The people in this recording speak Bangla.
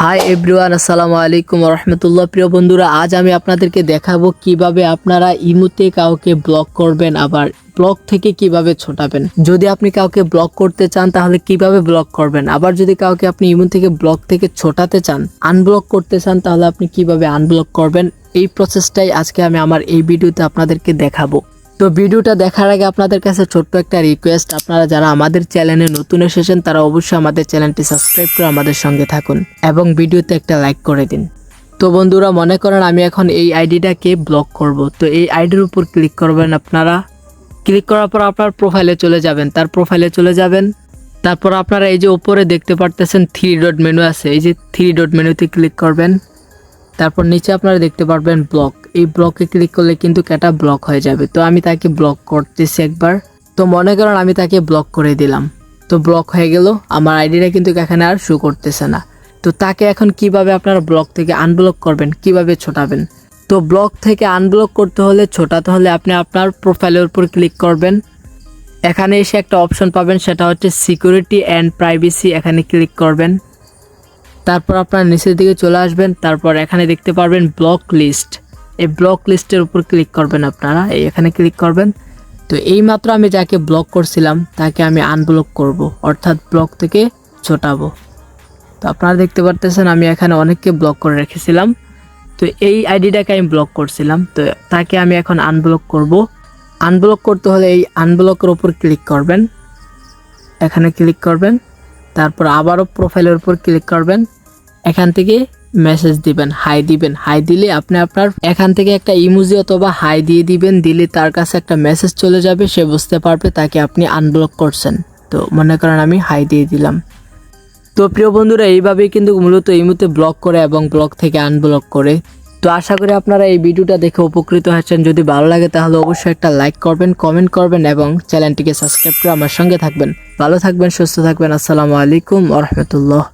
হাই এভরিওয়ান আসসালামু আলাইকুম রহমতুল্লাহ প্রিয় বন্ধুরা, আজ আমি আপনাদেরকে দেখাবো কীভাবে আপনারা ইমুতে কাউকে ব্লক করবেন, আবার ব্লক থেকে কীভাবে ছোটাবেন। যদি আপনি কাউকে ব্লক করতে চান, তাহলে কীভাবে ব্লক করবেন? আবার যদি কাউকে আপনি ইমু থেকে ব্লক থেকে ছোটাতে চান আনব্লক করতে চান, তাহলে আপনি কীভাবে আনব্লক করবেন? এই প্রসেসটাই আজকে আমি আমার এই ভিডিওতে আপনাদেরকে দেখাবো। তো ভিডিওটা দেখার আগে আপনাদের কাছে ছোট্ট একটা রিকোয়েস্ট আপনারা যারা আমাদের চ্যানেলে নতুন এসেছেন, তারা অবশ্যই আমাদের চ্যানেলটি সাবস্ক্রাইব করে আমাদের সঙ্গে থাকুন এবং ভিডিওতে একটা লাইক করে দিন। তো বন্ধুরা, মনে করেন আমি এখন এই আইডিটাকে ব্লক করব। তো এই আইডির উপর ক্লিক করবেন আপনারা। ক্লিক করার পর আপনার প্রোফাইলে চলে যাবেন। তার প্রোফাইলে চলে যাবেন। তারপর আপনারা এই যে উপরে দেখতে পারতেছেন থ্রি ডট মেনু আছে। এই যে থ্রি ডট মেনুতে ক্লিক করবেন। তারপর নিচে আপনারা দেখতে পারবেন ব্লক এই ব্লকে ক্লিক করলে কিন্তু ক্যাটা ব্লক হয়ে যাবে। তো আমি তাকে ব্লক করতেছি একবার। তো মনে করেন আমি তাকে ব্লক করে দিলাম। তো ব্লক হয়ে গেল। আমার আইডিটা কিন্তু এখানে আর শো করতেছে না। তো তাকে এখন কীভাবে আপনারা ব্লক থেকে আনব্লক করবেন, কীভাবে ছোটাবেন? তো ব্লক থেকে আনব্লক করতে হলে, ছোটাতে হলে আপনি আপনার প্রোফাইলের উপর ক্লিক করবেন। এখানে এসে একটা অপশন পাবেন, সেটা হচ্ছে সিকিউরিটি অ্যান্ড প্রাইভেসি এখানে ক্লিক করবেন। তারপর আপনার নিচের দিকে চলে আসবেন। তারপর এখানে দেখতে পারবেন ব্লক লিস্ট এই ব্লক লিস্টের উপর ক্লিক করবেন আপনারা এই এখানে ক্লিক করবেন। তো এই মাত্র আমি যাকে ব্লক করছিলাম, তাকে আমি আনব্লক করব, অর্থাৎ ব্লক থেকে ছোটাবো। তো আপনারা দেখতে পারতেছেন আমি এখানে অনেককে ব্লক করে রেখেছিলাম। তো এই আইডিটাকে আমি ব্লক করছিলাম, তো তাকে আমি এখন আনব্লক করব। আনব্লক করতে হলে এই আনব্লকের ওপর ক্লিক করবেন। এখানে ক্লিক করবেন, তারপর আবারও প্রোফাইলের উপর ক্লিক করবেন। এখান থেকে মেসেজ দিবেন হাই দিবেন। হাই দিলে আপনি আপনার এখান থেকে একটা ইমোজি অথবা হাই দিয়ে দিবেন, দিলে তার কাছে একটা মেসেজ চলে যাবে, সে বুঝতে পারবে তাকে আপনি আনব্লক করছেন। তো মনে করেন আমি হাই দিয়ে দিলাম। তো প্রিয় বন্ধুরা, এইভাবেই কিন্তু মূলত এই মুহূর্তে ব্লক করে এবং ব্লক থেকে আনব্লক করে। তো আশা করি আপনারা এই ভিডিওটা দেখে উপকৃত হয়েছেন। যদি ভালো লাগে তাহলে অবশ্যই একটা লাইক করবেন কমেন্ট করবেন এবং চ্যানেলটিকে সাবস্ক্রাইব করে আমার সঙ্গে থাকবেন। ভালো থাকবেন, সুস্থ থাকবেন। আসসালামু আলাইকুম রহমতুল্লাহ।